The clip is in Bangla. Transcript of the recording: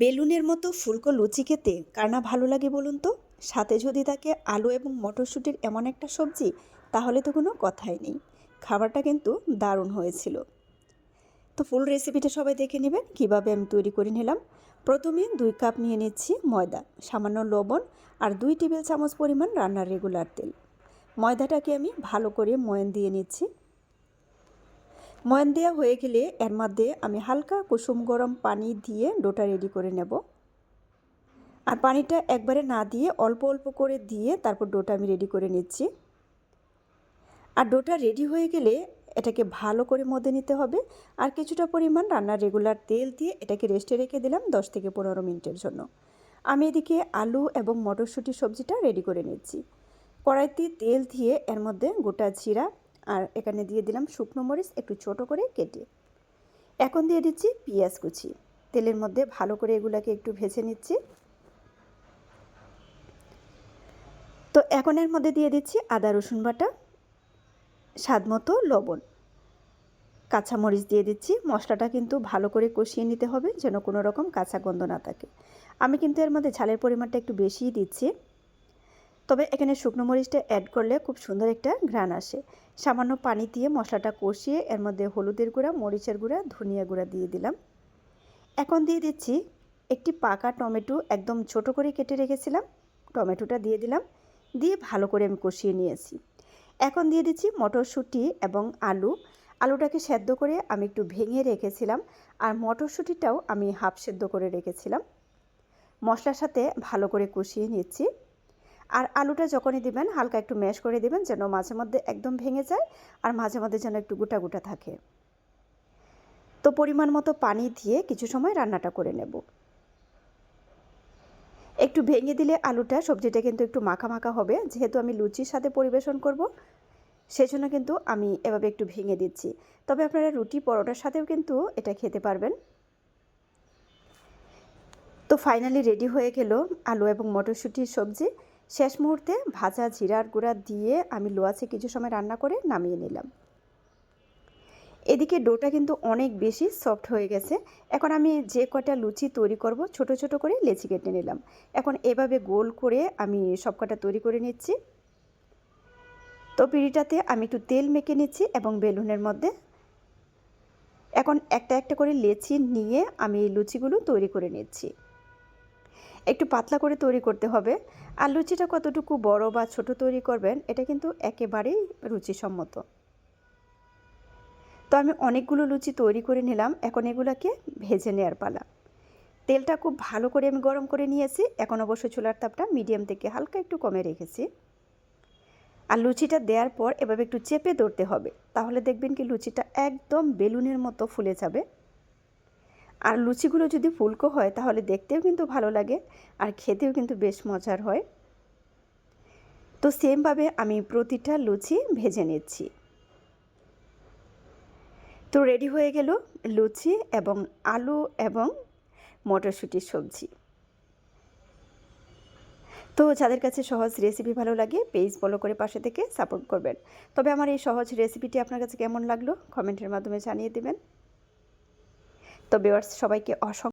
বেলুনের মতো ফুলকো লুচি খেতে কার না ভালো লাগে বলুন তো? সাথে যদি থাকে আলু এবং মটরশুঁটির এমন একটা সবজি, তাহলে তো কোনো কথাই নেই। খাবারটা কিন্তু দারুণ হয়েছিল। তো ফুল রেসিপিটা সবাই দেখে নেবেন, কীভাবে আমি তৈরি করে নিলাম। প্রথমে দুই কাপ নিয়ে নিচ্ছি ময়দা, সামান্য লবণ আর দুই টেবিল চামচ পরিমাণ রান্নার রেগুলার তেল। ময়দাটাকে আমি ভালো করে ময়ান দিয়ে নিচ্ছি। ময়ান দেওয়া হয়ে গেলে এর মধ্যে আমি হালকা কুসুম গরম পানি দিয়ে ডোটা রেডি করে নেব। আর পানিটা একবারে না দিয়ে অল্প অল্প করে দিয়ে তারপর ডোটা আমি রেডি করে নিচ্ছি। আর ডোটা রেডি হয়ে গেলে এটাকে ভালো করে মধ্যে নিতে হবে। আর কিছুটা পরিমাণ রান্নার রেগুলার তেল দিয়ে এটাকে রেস্টে রেখে দিলাম দশ থেকে পনেরো মিনিটের জন্য। আমি এদিকে আলু এবং মটরশুঁটি সবজিটা রেডি করে নিচ্ছি। কড়াইতে তেল দিয়ে এর মধ্যে গোটা জিরা আর এখানে দিয়ে দিলাম শুকনো মরিচ একটু ছোট করে কেটে। এখন দিয়ে দিচ্ছি পেঁয়াজ কুচি। তেলের মধ্যে ভালো করে এগুলাকে একটু ভেজে নিচ্ছি। তো এখন এর মধ্যে দিয়ে দিচ্ছি আদা, রসুন বাটা, স্বাদ মতো লবণ। কাঁচামরিচ দিয়ে দিচ্ছি। মশলাটা কিন্তু ভালো করে কষিয়ে নিতে হবে যেন কোনো রকম কাঁচা গন্ধ না থাকে। আমি কিন্তু এর মধ্যে ঝালের পরিমাণটা একটু বেশিই দিচ্ছি। তবে এখানে শুকনো মরিচটা অ্যাড করলে খুব সুন্দর একটা ঘ্রাণ আসে। সামান্য পানি দিয়ে মশলাটা কষিয়ে এর মধ্যে হলুদের গুঁড়া, মরিচের গুঁড়া, ধনিয়া গুঁড়া দিয়ে দিলাম। এখন দিয়ে দিচ্ছি একটি পাকা টমেটো একদম ছোট করে কেটে রেখেছিলাম। টমেটোটা দিয়ে দিলাম। দিয়ে ভালো করে আমি কষিয়ে নিয়েছি। এখন দিয়ে দিচ্ছি মটরশুঁটি এবং আলু। আলুটাকে সেদ্ধ করে আমি একটু ভেঙে রেখেছিলাম আর মটরশুঁটিটাও আমি হাফ সেদ্ধ করে রেখেছিলাম। মশলার সাথে ভালো করে কষিয়ে নিচ্ছি। আর আলুটা যখনই দিবেন, হালকা একটু ম্যাশ করে দিবেন যেন মাঝে মধ্যে একদম ভেঙে যায় আর মাঝে মধ্যে যেন একটু গোটা গোটা থাকে। তো পরিমাণ মতো পানি দিয়ে কিছু সময় রান্নাটা করে নেব। একটু ভেঙে দিলে আলুটা সবজিটা কিন্তু একটু মাখা মাখা হবে, যেহেতু আমি লুচির সাথে পরিবেশন করব, সেজন্য কিন্তু আমি এভাবে একটু ভেঙে দিচ্ছি। তবে আপনারা রুটি পরোটার সাথেও কিন্তু এটা খেতে পারবেন। তো ফাইনালি রেডি হয়ে গেল আলু এবং মটরশুঁটির সবজি। শেষ মুহূর্তে ভাজা জিরার গুঁড়া দিয়ে আমি লোয়াছে কিছু সময় রান্না করে নামিয়ে নিলাম। এদিকে ডোটা কিন্তু অনেক বেশি সফট হয়ে গেছে। এখন আমি যে কটা লুচি তৈরি করব ছোট ছোট করে লেচি কেটে নিলাম। এখন এভাবে গোল করে আমি সব কটা তৈরি করে নিচ্ছি। তো পিঁড়িটাতে আমি একটু তেল মেখে নিচ্ছি এবং বেলুনের মধ্যে। এখন একটা একটা করে লেচি নিয়ে আমি লুচিগুলো তৈরি করে নিচ্ছি। একটু পাতলা করে তৈরি করতে হবে। আর লুচিটা কতটুকু বড় বা ছোট তৈরি করবেন, এটা কিন্তু একেবারেই রুচিসম্মত। তো আমি অনেকগুলো লুচি তৈরি করে নিলাম, এখন এগুলোকে ভেজে নেওয়ার পালা। তেলটা খুব ভালো করে আমি গরম করে নিয়েছি, এখন অবশ্য চুলার তাপটা মিডিয়াম থেকে হালকা একটু কমে রেখেছি। আর লুচিটা দেওয়ার পর এভাবে একটু চেপে ধরতে হবে, তাহলে দেখবেন কি লুচিটা একদম বেলুনের মতো ফুলে যাবে। আর লুচিগুলো যদি ফুলকো হয়, তাহলে দেখতেও কিন্তু ভালো লাগে আর খেতেও কিন্তু বেশ মজার হয়। তো সেমভাবে আমি প্রতিটা লুচি ভেজে নিচ্ছি। তো রেডি হয়ে গেল লুচি এবং আলু এবং মটরশুঁটির সবজি। তো যাদের কাছে সহজ রেসিপি ভালো লাগে পেজ ফলো করে পাশে থেকে সাপোর্ট করবেন। তবে আমার এই সহজ রেসিপিটি আপনার কাছে কেমন লাগল কমেন্টের মাধ্যমে জানিয়ে দেবেন। তো বিওয়ার্স সবাইকে অসংখ্য